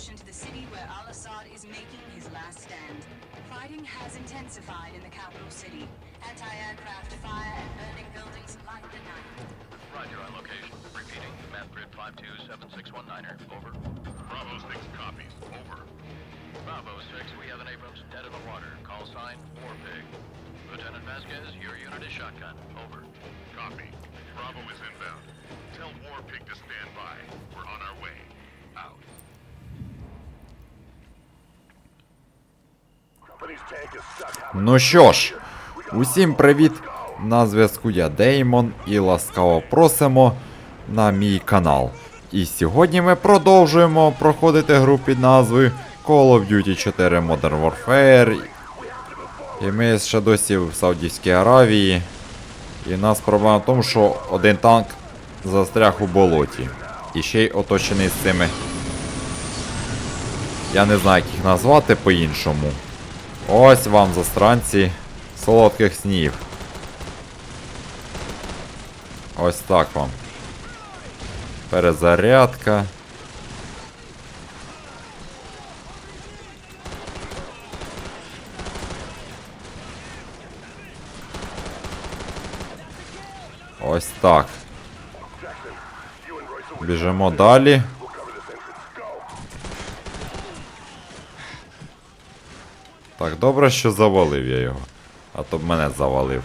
push into the city where al-Assad is making his last stand. Fighting has intensified in the capital city. Anti-aircraft fire and burning buildings light the night. Roger on location. Repeating. Map grid 527619er. Over. Bravo 6 copies. Over. Bravo 6, we have an Abrams dead in the water. Call sign War Pig. Lieutenant Vasquez, your unit is shotgun. Over. Copy. Bravo is inbound. Tell War Pig to stand by. We're on our way. Ну що ж, усім привіт! На зв'язку я Деймон і ласкаво просимо на мій канал. І сьогодні ми продовжуємо проходити гру під назвою Call of Duty 4 Modern Warfare. І ми ще досі в Саудівській Аравії. І в нас проблема в тому, що один танк застряг у болоті. І ще й оточений з цими. Я не знаю, як їх назвати по-іншому. Ось вам застранці солодких снів. Ось так вам. Перезарядка. Ось так. Біжимо далі. Так, добре, що завалив я його. А то б мене завалив.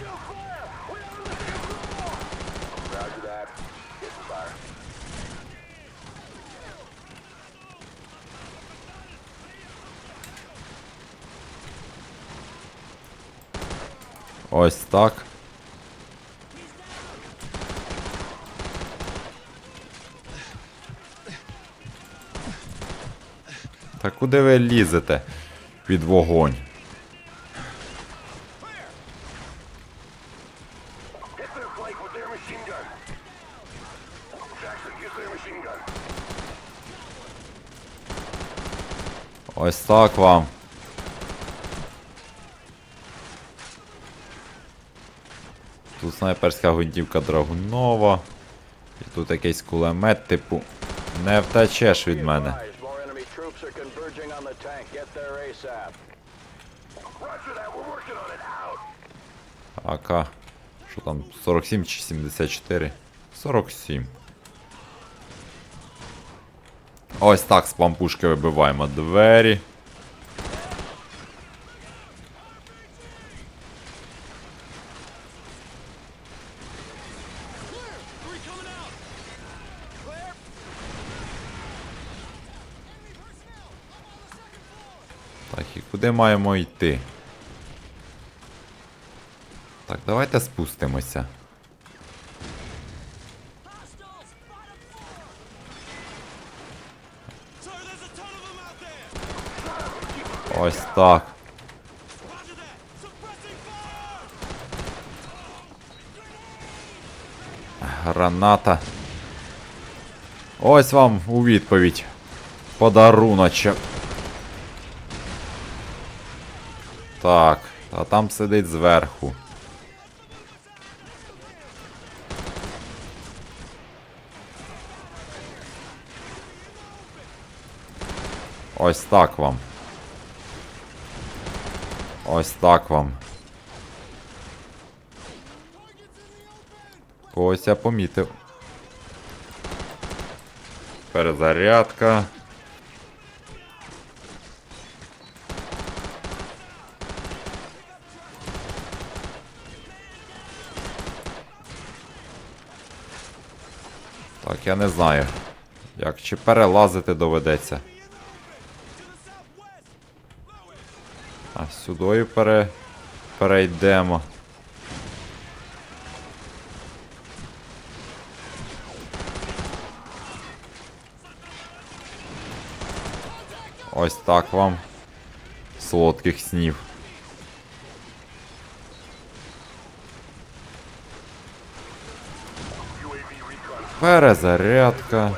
Ось так. Та куди ви лізете під вогонь? Ось так вам. Тут снайперська гвинтівка Драгунова. І тут якийсь кулемет, типу. Не втечеш від мене. ASAP. Roger that. We're working on it. Out. АК. Що там? 47 чи 74? 47. Ось так з пампушки вибиваємо двері. І куди маємо йти? Так, давайте спустимося. Ось так. Граната. Ось вам у відповідь. Подаруночок. Так, а там сидить зверху. Ось так вам. Ось так вам. Ось я помітив. Перезарядка. Так, я не знаю. Як чи перелазити доведеться. А сюди пере... перейдемо. Ось так вам. Солодких снів. Перезарядка.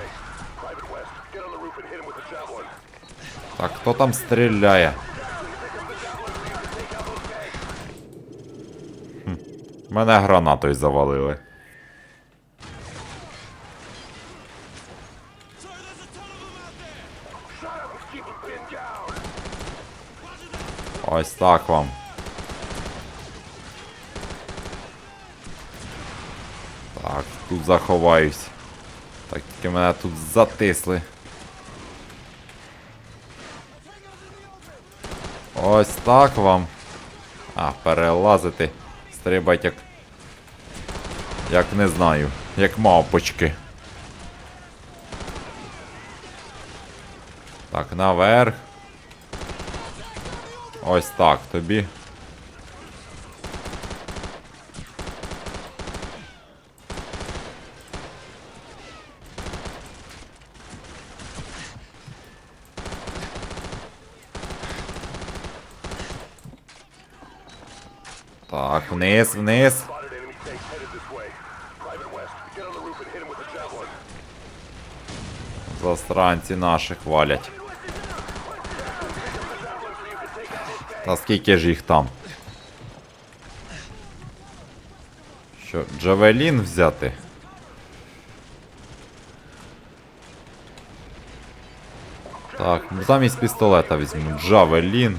Так, хто там стріляє? Хм, мене гранатою завалили. Ось так вам. Тут заховаюсь. Так, тільки мене тут затисли. Ось так вам. А, перелазити. Стрибать як. Як не знаю. Як мавпочки. Так, наверх. Ось так тобі. With the javelin. Застранці наших валять. Та скільки ж їх там? Що, Джавелін взяти? Так, замість пістолета візьму Джавелін.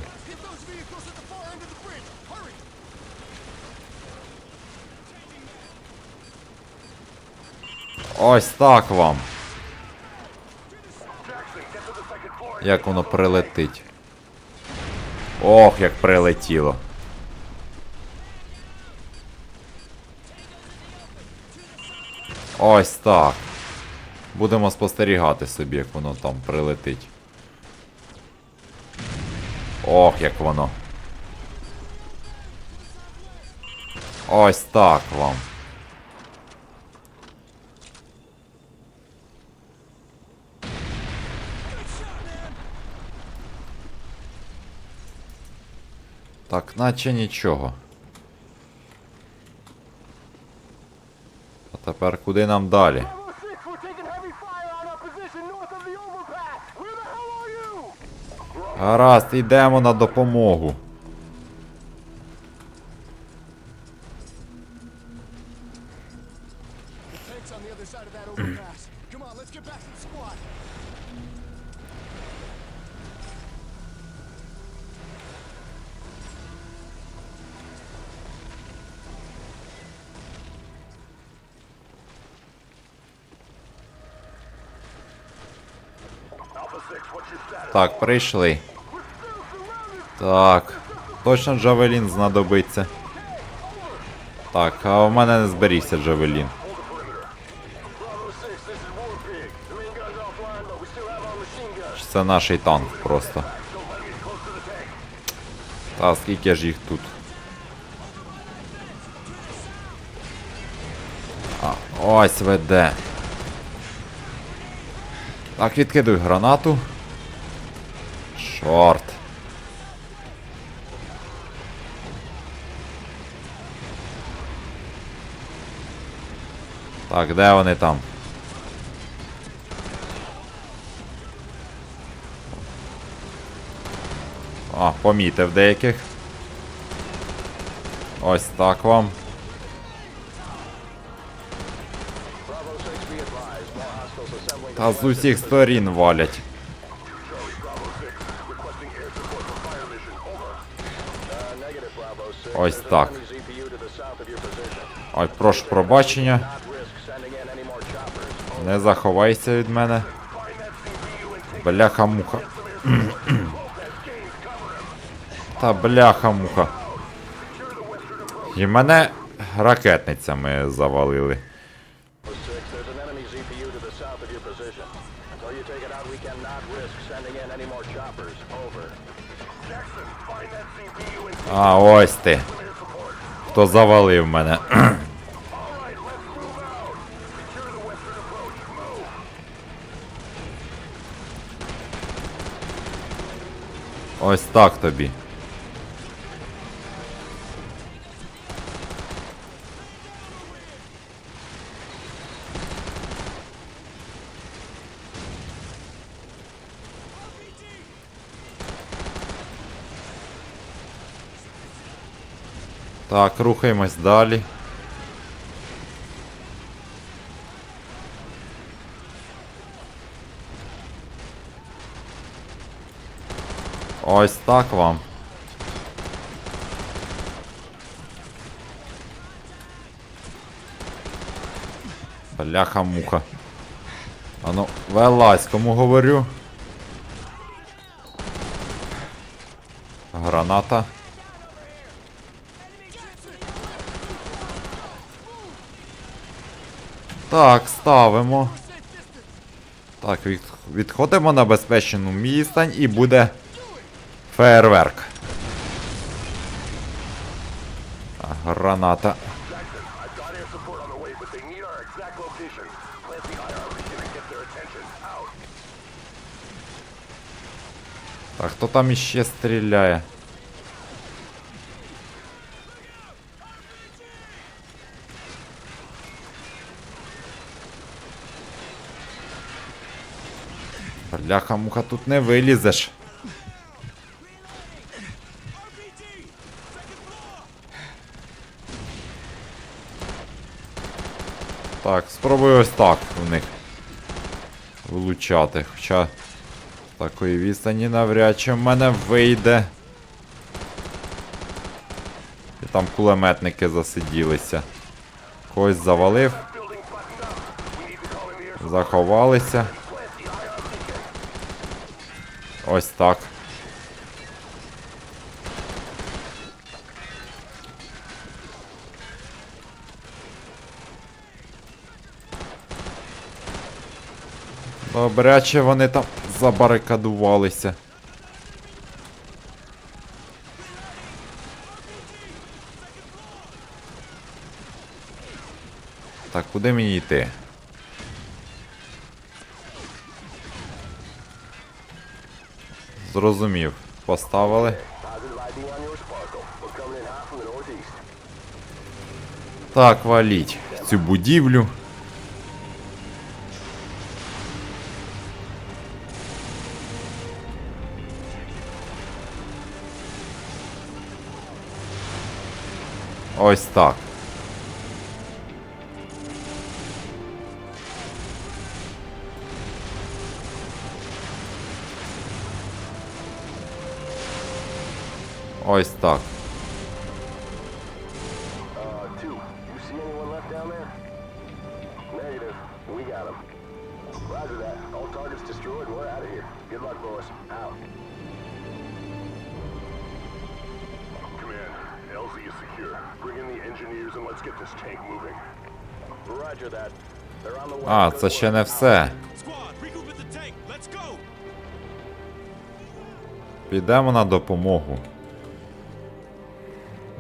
Ось так вам. Як воно прилетить. Ох, як прилетіло. Ось так. Будемо спостерігати собі, як воно там прилетить. Ох, як воно. Ось так вам. Так, наче нічого. А тепер куди нам далі? Bravo 6, we're taking Так, прийшли. Так. Точно Джавелін знадобиться. Так, а в мене не зберігся Джавелін. Bravo 6, this is Warpig. The main gun's offline, but we still have our machine guns. Чи Це наш танк просто. Та скільки ж їх тут? А, ось веде. Так, відкидуй гранату. Чорт. Так, де вони там? А, помітив деяких. Ось так вам. Bravo 6, be advised. More hostiles assembling. Та з усіх сторін валять. Your так. Ой, прошу пробачення. Не заховайся від мене. Бляха-муха. Та бляха-муха. І мене ракетницями завалили. А, ось ти. Хто завалив мене. Ось так тобі. Так, рухаємось далі. Ось так вам. Бляха-муха. А ну, вилазь, кому говорю. Граната. Так, ставимо. Так, від, відходимо на безпечну містань і буде фейерверк. Граната. Jackson, I've got air support Бляха, муха, тут не вилізеш. Так, спробую ось так в них влучати. Хоча з такої відстані навряд чи в мене вийде. І там кулеметники засиділися. Когось завалив. Заховалися. Ось так. Добряче вони там забарикадувалися. Так, куди мені йти? The northeast. Так, валіть цю будівлю. Ось так. The way. А, це ще не все. Підемо на допомогу.